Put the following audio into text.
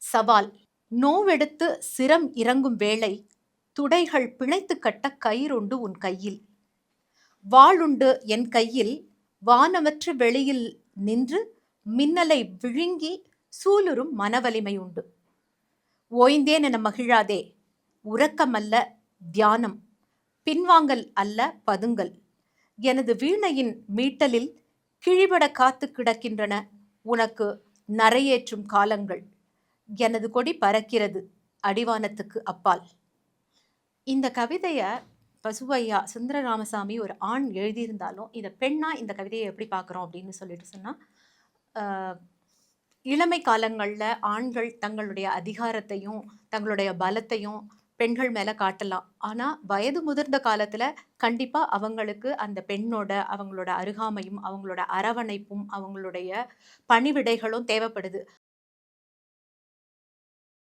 சவால். நோவெடுத்து சிரம் இறங்கும் வேளை துடைகள் பிழைத்து கட்ட கயிறுண்டு உன் கையில். வாளுண்டு என் கையில் வானமற்று வெளியில் நின்று மின்னலை விழுங்கி சூலுறும் மனவலிமை உண்டு. ஓய்ந்தேன் என மகிழாதே உறக்கமல்ல தியானம் பின்வாங்கல் அல்ல பதுங்கல். எனது வீணையின் மீட்டலில் கிழிபட காத்து கிடக்கின்றன உனக்கு நரையேற்றும் காலங்கள். எனது கொடி பறக்கிறது அடிவானத்துக்கு அப்பால். இந்த கவிதையை பசுவையா சுந்தர ராமசாமி ஒரு ஆண் எழுதியிருந்தாலும் இதை பெண்ணாக இந்த கவிதையை எப்படி பார்க்குறோம் அப்படின்னு சொல்லிட்டு சொன்னால் இளமை காலங்களில் ஆண்கள் தங்களுடைய அதிகாரத்தையும் தங்களுடைய பலத்தையும் பெண்கள் மேலே காட்டலாம். ஆனால் வயது முதிர்ந்த காலத்தில் கண்டிப்பாக அவங்களுக்கு அந்த பெண்ணோட அவங்களோட அருகாமையும் அவங்களோட அரவணைப்பும் அவங்களுடைய பணிவிடைகளும் தேவைப்படுது.